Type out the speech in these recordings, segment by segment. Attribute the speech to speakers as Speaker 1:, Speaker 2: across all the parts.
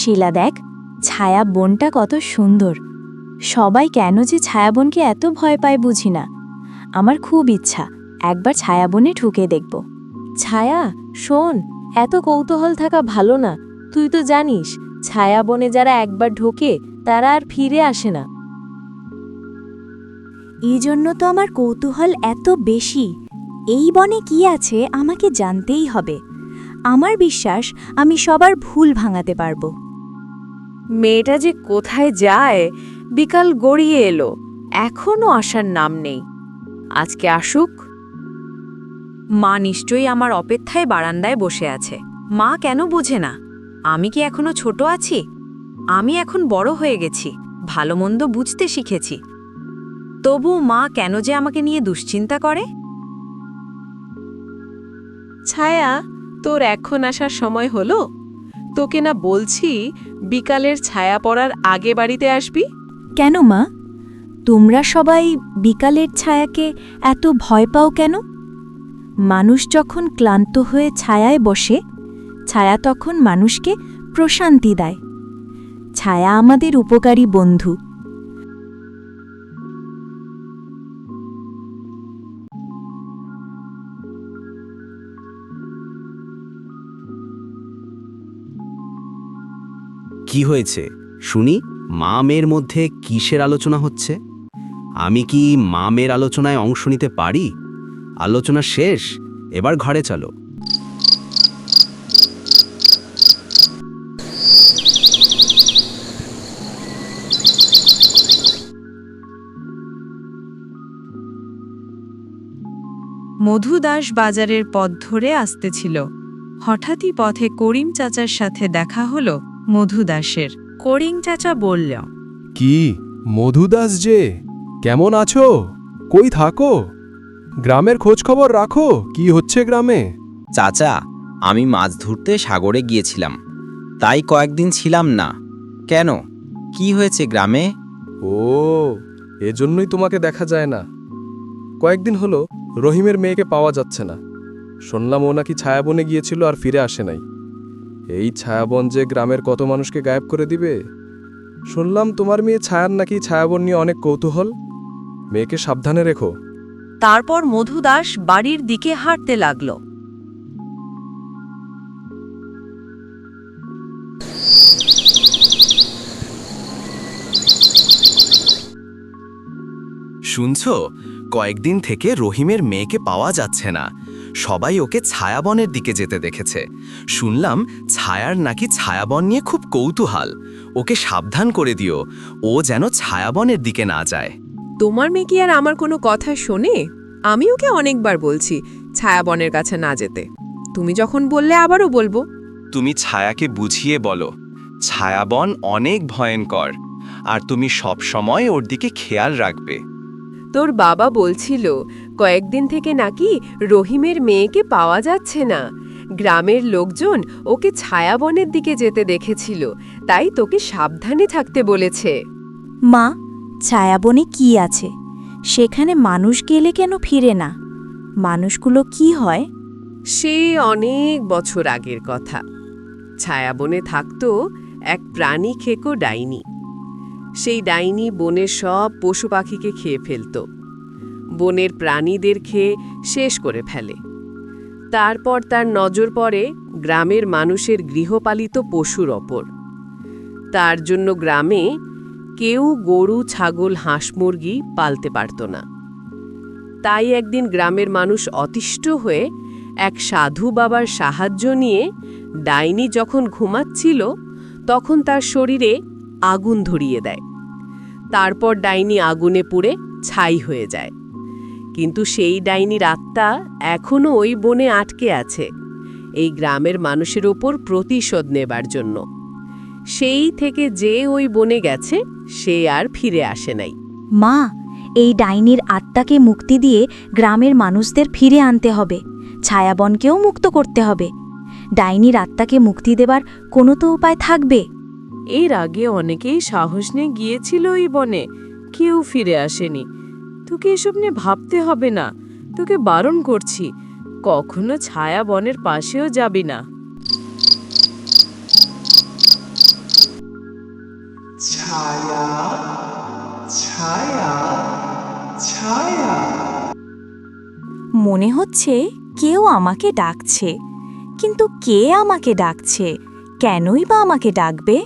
Speaker 1: শিলা দেখ, ছায়া বনটা কত সুন্দর। সবাই কেন যে ছায়া বনকে এত ভয় পায় বুঝি না। আমার খুব ইচ্ছা, একবার ছায়া বনে ঢুকে দেখব।
Speaker 2: ছায়া, শোন, এত কৌতূহল থাকা ভালো না। তুই তো জানিস, ছায়া বনে যারা একবার ঢোকে, তারা আর ফিরে আসে না।
Speaker 1: এই জন্য তো আমার কৌতূহল এত বেশি। এই বনে কি আছে আমাকে জানতেই হবে। আমার বিশ্বাস, আমি সবার ভুল ভাঙাতে পারব।
Speaker 2: মেয়েটা যে কোথায় যায়, বিকাল গড়িয়ে এলো। এখনও আসার নাম নেই। আজকে আসুক। মা নিশ্চয়ই আমার অপেক্ষায় বারান্দায় বসে আছে। মা কেন বোঝে না? আমি কি এখনও ছোট আছি? আমি এখন বড় হয়ে গেছি। ভালো মন্দ বুঝতে শিখেছি। তবু মা কেন যে আমাকে নিয়ে দুশ্চিন্তা করে?
Speaker 3: ছায়া, তোর এখন আসার সময় হলো? তোকে না বলছি বিকালের ছায়া পড়ার আগে বাড়িতে আসবি?
Speaker 1: কেন মা? তোমরা সবাই বিকালের ছায়াকে এত ভয় পাও কেন? মানুষ যখন ক্লান্ত হয়ে ছায়ায় বসে, ছায়া তখন মানুষকে প্রশান্তি দেয়। ছায়া আমাদের উপকারী বন্ধু।
Speaker 4: কি হয়েছে? শুনি মা মেয়ের মধ্যে কিসের আলোচনা হচ্ছে? আমি কি মা মেয়ের আলোচনায় অংশ নিতে পারি? আলোচনা শেষ, এবার ঘরে চলো।
Speaker 5: মধু দাস বাজারের পথ ধরে আসতেছিল। হঠাৎই পথে করিম চাচার সাথে দেখা হলো। মধু করিং চাচা বলল
Speaker 6: কি? মধুদাস যে কেমন আছো? কই থাকো? গ্রামের খোঁজ খবর রাখো কি হচ্ছে গ্রামে?
Speaker 7: চাচা আমি মাছ ধরতে সাগরে গিয়েছিলাম। তাই কয়েকদিন ছিলাম না। কেন? কি হয়েছে গ্রামে?
Speaker 6: ও এজন্যই তোমাকে দেখা যায় না। কয়েকদিন হলো রহিমের মেয়েকে পাওয়া যাচ্ছে না। শুনলাম ও নাকি ছায়াবনে গিয়েছিল আর ফিরে আসে নাই। এই ছায়াবন যে গ্রামের কত মানুষকে গায়েব করে দিবে? শুনলাম তোমার মেয়ে ছায়ার নাকি ছায়াবন নিয়ে অনেক কৌতূহল। মেয়েকে সাবধানে রেখো।
Speaker 5: তারপর মধু দাস বাড়ির দিকে হাঁটতে লাগল।
Speaker 4: শুনছ? কয়েকদিন থেকে রহিমের মেয়েকে পাওয়া যাচ্ছে না। সবাই ওকে ছায়াবনের দিকে যেতে দেখেছে। শুনলাম ছায়ার নাকি ছায়াবন নিয়ে খুব কৌতূহল। ওকে সাবধান করে দিও ও যেন ছায়াবনের দিকে না যায়।
Speaker 3: তোমার মেয়ে কি আর আমার কোনো কথা শোনে? আমি ওকে অনেকবার বলছি ছায়াবনের কাছে না যেতে। তুমি যখন বললে আবারও বলব।
Speaker 4: তুমি ছায়াকে বুঝিয়ে বলো ছায়াবন অনেক ভয়ঙ্কর আর তুমি সব সময় ওর দিকে খেয়াল রাখবে।
Speaker 3: তোর বাবা বলছিল কয়েকদিন থেকে নাকি রহিমের মেয়েকে পাওয়া যাচ্ছে না। গ্রামের লোকজন ওকে ছায়াবনের দিকে যেতে দেখেছিল তাই তোকে সাবধানে থাকতে বলেছে।
Speaker 1: মা ছায়াবনে কি আছে? সেখানে মানুষ গেলে কেন ফিরে না? মানুষগুলো কি হয়?
Speaker 3: সে অনেক বছর আগের কথা। ছায়াবনে থাকত এক প্রাণী খেকো ডাইনি। সেই ডাইনি বনের সব পশু পাখিকে খেয়ে ফেলত। বনের প্রাণীদের খেয়ে শেষ করে ফেলে। তারপর তার নজর পড়ে গ্রামের মানুষের গৃহপালিত পশুর ওপর। তার জন্য গ্রামে কেউ গরু, ছাগল, হাঁস মুরগি পালতে পারত না। তাই একদিন গ্রামের মানুষ অতিষ্ঠ হয়ে এক সাধু বাবার সাহায্য নিয়ে ডাইনি যখন ঘুমাচ্ছিল, তখন তার শরীরে আগুন ধরিয়ে দেয়। তারপর ডাইনি আগুনে পুড়ে ছাই হয়ে যায়। কিন্তু সেই ডাইনির আত্মা এখনও ওই বনে আটকে আছে। এই গ্রামের মানুষের ওপর প্রতিশোধ নেবার জন্য। সেই থেকে যে ওই বনে গেছে সে আর ফিরে আসে নাই।
Speaker 1: মা এই ডাইনির আত্মাকে মুক্তি দিয়ে গ্রামের মানুষদের ফিরে আনতে হবে। ছায়াবনকেও মুক্ত করতে হবে। ডাইনির আত্মাকে মুক্তি দেবার কোনো তো উপায় থাকবে।
Speaker 3: এর আগে অনেকেই সাহস নিয়ে গিয়েছিল ওই বনে। কেউ ফিরে আসেনি। তোকে এসব নিয়ে ভাবতে হবে না। তোকে বারণ করছি। কখনো ছায়া বনের পাশেও যাবি না।
Speaker 8: ছায়া ছায়া ছায়া।
Speaker 1: মনে হচ্ছে কেউ আমাকে ডাকছে। কিন্তু কে আমাকে ডাকছে? কেনই বা আমাকে ডাকবে?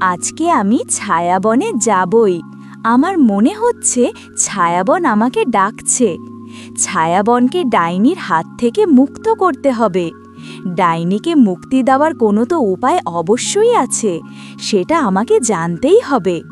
Speaker 1: আজকে আমি ছায়াবনে যাবই। আমার মনে হচ্ছে ছায়াবন আমাকে ডাকছে। ছায়াবনকে ডাইনির হাত থেকে মুক্ত করতে হবে। ডাইনিকে মুক্তি দেওয়ার কোনো তো উপায় অবশ্যই আছে, সেটা আমাকে জানতেই হবে।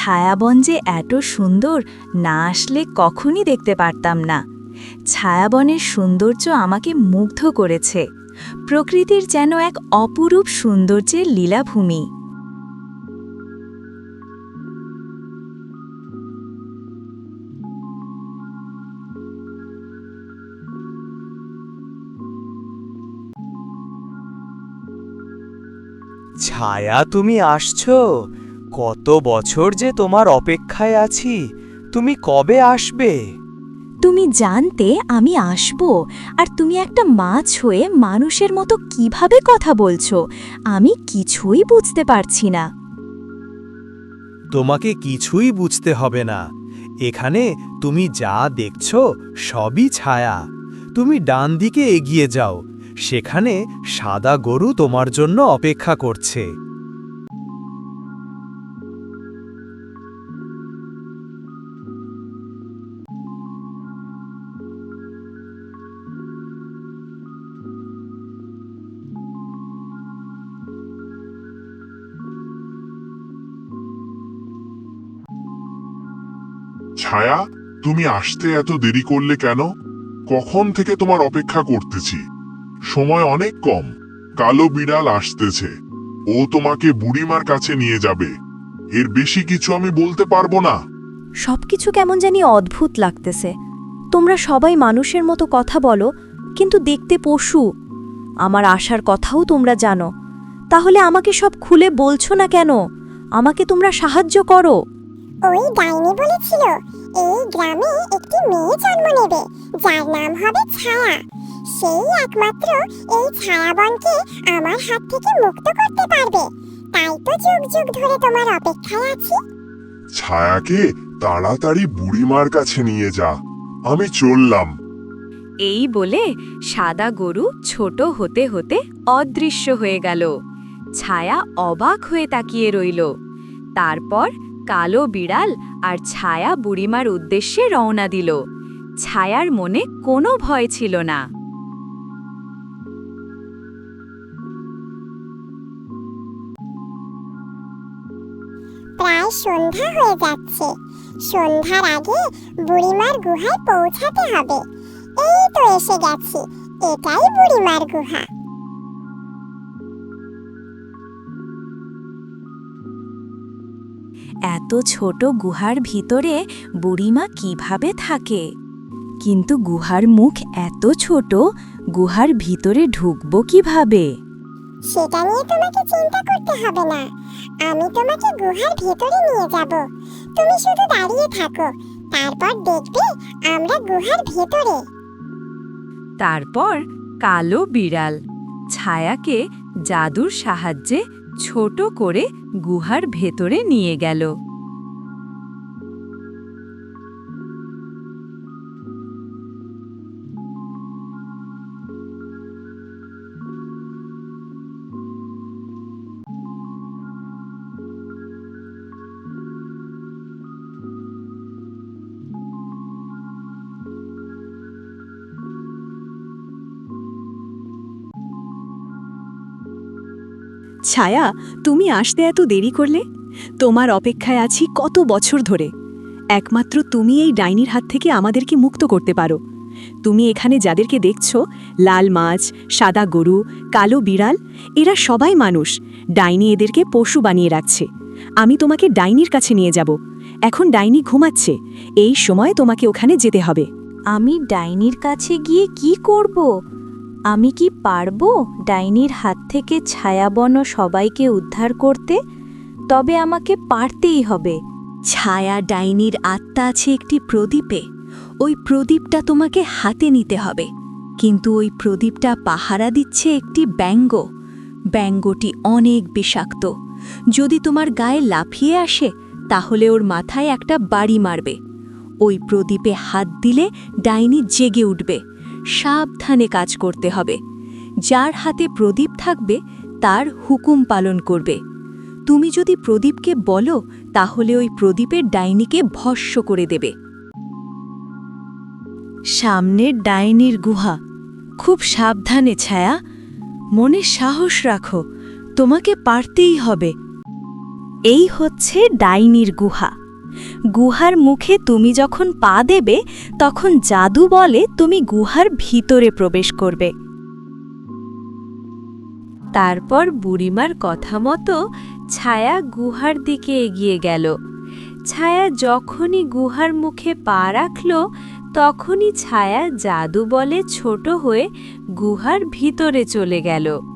Speaker 1: ছায়াবন যে এত সুন্দর না আসলে কখনই দেখতে পারতাম না। ছায়াবনের সৌন্দর্য আমাকে মুগ্ধ করেছে। প্রকৃতির যেন এক অপরূপ সৌন্দর্যের লীলাভূমি।
Speaker 9: ছায়া, তুমি আসছো? কত বছর যে তোমার অপেক্ষায় আছি? তুমি কবে আসবে?
Speaker 1: তুমি জানতে আমি আসব আর তুমি একটা মাছ হয়ে মানুষের মতো কীভাবে কথা বলছো আমি কিছুই বুঝতে পারছি না।
Speaker 9: তোমাকে কিছুই বুঝতে হবে না। এখানে তুমি যা দেখছ সবই ছায়া। তুমি ডান দিকে এগিয়ে যাও সেখানে সাদা গরু তোমার জন্য অপেক্ষা করছে।
Speaker 10: ছায়া, তুমি আসতে এত দেরি করলে কেন? কখন থেকে তোমার অপেক্ষা করতেছি? সময় অনেক কম। কালো বিড়াল আসতেছে। ও তোমাকে বুড়িমার কাছে নিয়ে যাবে। এর বেশি কিছু আমি বলতে পারব না।
Speaker 1: সবকিছু কেমন জানি অদ্ভুত লাগতেছে। তোমরা সবাই মানুষের মতো কথা বলো, কিন্তু দেখতে পশু। আমার আসার কথাও তোমরা জানো। তাহলে আমাকে সব খুলে বলছো না কেন? আমাকে তোমরা সাহায্য করো।
Speaker 11: ওই ডাইনি বলেছিল এই গ্রামে একটি মেয়ে জন্ম নেবে যার নাম হবে ছায়া। সেই একমাত্র এই ছায়াবনকে আমার হাত থেকে মুক্ত করতে পারবে। তাই তো যুগ যুগ ধরে তোমার অপেক্ষায় আছি।
Speaker 10: ছায়াকে তাড়াতাড়ি বুড়িমার কাছে নিয়ে যা আমি চললাম।
Speaker 2: এই বলে সাদা গরু ছোট হতে হতে অদৃশ্য হয়ে গেল। ছায়া অবাক হয়ে তাকিয়ে রইল। তারপর কালো বিড়াল আর ছায়া বুড়িমার উদ্দেশ্যে রওনা দিল। ছায়ার মনে কোনো ভয় ছিল না।
Speaker 11: সন্ধ্যা হয়ে যাচ্ছে। সন্ধ্যার আগে বুড়িমার গুহায় পৌঁছাতে হবে। এই তো এসে গেছি। এটাই বুড়িমার গুহা।
Speaker 1: এত ছোট গুহার ভিতরে বুড়িমা কীভাবে থাকে? কিন্তু গুহার মুখ এত ছোট গুহার ভিতরে ঢুকবো কীভাবে?
Speaker 11: সেটা নিয়ে তোমাকে চিন্তা করতে হবে না। আমি তোমাকে গুহার ভেতরে নিয়ে যাব। তুমি শুধু দাঁড়িয়ে থাকো। তারপর দেখবে আমরা গুহার ভেতরে।
Speaker 2: তারপর কালো বিড়াল ছায়াকে জাদুর সাহায্যে ছোট করে গুহার ভেতরে নিয়ে গেল।
Speaker 12: ছায়া, তুমি আসতে এত দেরি করলে? তোমার অপেক্ষায় আছি কত বছর ধরে। একমাত্র তুমি এই ডাইনির হাত থেকে আমাদেরকে মুক্ত করতে পারো। তুমি এখানে যাদেরকে দেখছ, লাল মাছ, সাদা গরু, কালো বিড়াল, এরা সবাই মানুষ। ডাইনি এদেরকে পশু বানিয়ে রাখছে। আমি তোমাকে ডাইনির কাছে নিয়ে যাব। এখন ডাইনি ঘুমাচ্ছে। এই সময় তোমাকে ওখানে যেতে হবে।
Speaker 1: আমি ডাইনির কাছে গিয়ে কি করব? আমি কি পারব ডাইনির হাত থেকে ছায়াবন সবাইকে উদ্ধার করতে? তবে আমাকে পারতেই হবে।
Speaker 12: ছায়া ডাইনির আত্মা আছে একটি প্রদীপে। ওই প্রদীপটা তোমাকে হাতে নিতে হবে। কিন্তু ওই প্রদীপটা পাহারা দিচ্ছে একটি ব্যঙ্গ। ব্যঙ্গটি অনেক বিষাক্ত। যদি তোমার গায়ে লাফিয়ে আসে, তাহলে ওর মাথায় একটা বাড়ি মারবে। ওই প্রদীপে হাত দিলে ডাইনি জেগে উঠবে। সাবধানে কাজ করতে হবে। যার হাতে প্রদীপ থাকবে, তার হুকুম পালন করবে। তুমি যদি প্রদীপকে বলো, তাহলে ওই প্রদীপের ডাইনিকে ভস্য করে দেবে। সামনের ডাইনির গুহা। খুব সাবধানে, ছায়া। মনে সাহস রাখো, তোমাকে পারতেই হবে।
Speaker 1: এই হচ্ছে ডাইনির গুহা। গুহার মুখে তুমি যখন পা দেবে, তখন জাদু বলে তুমি গুহার ভিতরে প্রবেশ করবে। তারপর বুড়িমার কথা মতো ছায়া গুহার দিকে এগিয়ে গেল। ছায়া যখনই গুহার মুখে পা রাখল, তখনই ছায়া জাদু বলে ছোট হয়ে গুহার ভিতরে চলে গেল।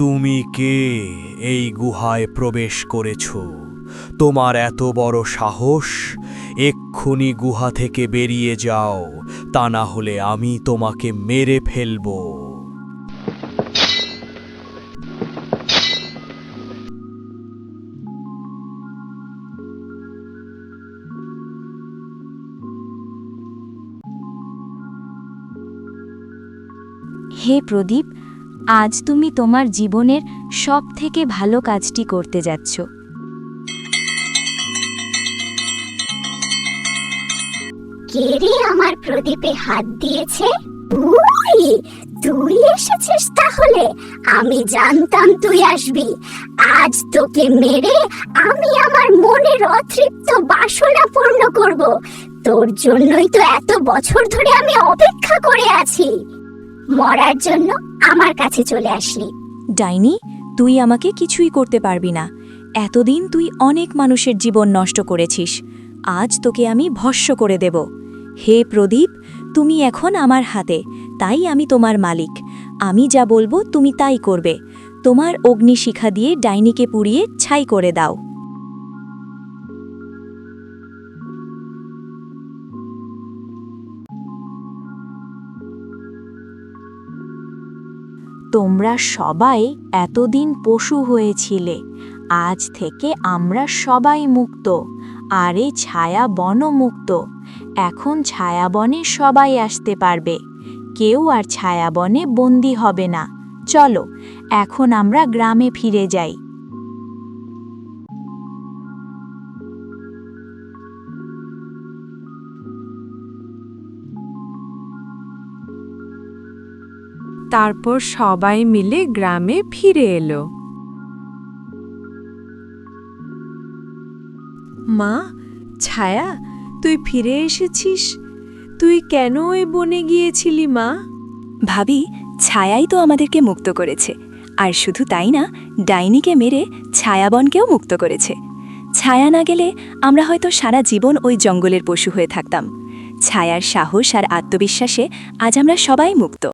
Speaker 9: তুমি কে এই গুহায় প্রবেশ করেছ? তোমার এত বড় সাহস? এক্ষুনি গুহা থেকে বেরিয়ে যাও, তা না হলে আমি তোমাকে মেরে ফেলব।
Speaker 1: হে প্রদীপ আজ তুমি তোমার জীবনের সব থেকে ভালো কাজটি করতে যাচ্ছ।
Speaker 13: আমার প্রদীপে হাত দিয়েছে? তুই এসেছিস তাহলে? আমি জানতাম তুই আসবি। আজ তোকে মেরে আমি আমার মনের অতৃপ্ত বাসনা পূর্ণ করব। তোর জন্যই তো এত বছর ধরে আমি অপেক্ষা করে আছি। মরার জন্য আমার কাছে চলে আসলি।
Speaker 1: ডাইনি, তুই আমাকে কিছুই করতে পারবি না। এতদিন তুই অনেক মানুষের জীবন নষ্ট করেছিস। আজ তোকে আমি ভস্য করে দেব। হে প্রদীপ, তুমি এখন আমার হাতে, তাই আমি তোমার মালিক। আমি যা বলব তুমি তাই করবে। তোমার অগ্নিশিখা দিয়ে ডাইনিকে পুড়িয়ে ছাই করে দাও। তোমরা সবাই এতদিন পশু হয়েছিলে, আজ থেকে আমরা সবাই মুক্ত। আরে ছায়া বনমুক্ত এখন ছায়াবনে সবাই আসতে পারবে। কেউ আর ছায়াবনে বন্দি হবে না। চলো, এখন আমরা গ্রামে ফিরে যাই।
Speaker 2: তারপর সবাই মিলে গ্রামে ফিরে এলো। মা, ছায়া, তুই ফিরে এসেছিস? তুই কেন ওই বনে গিয়েছিলি মা?
Speaker 12: ভাবি, ছায়াই তো আমাদেরকে মুক্ত করেছে। আর শুধু তাই না, ডাইনিকে মেরে ছায়াবনকেও মুক্ত করেছে। ছায়া না গেলে আমরা হয়তো সারা জীবন ওই জঙ্গলের পশু হয়ে থাকতাম। ছায়ার সাহস আর আত্মবিশ্বাসে আজ আমরা সবাই মুক্ত।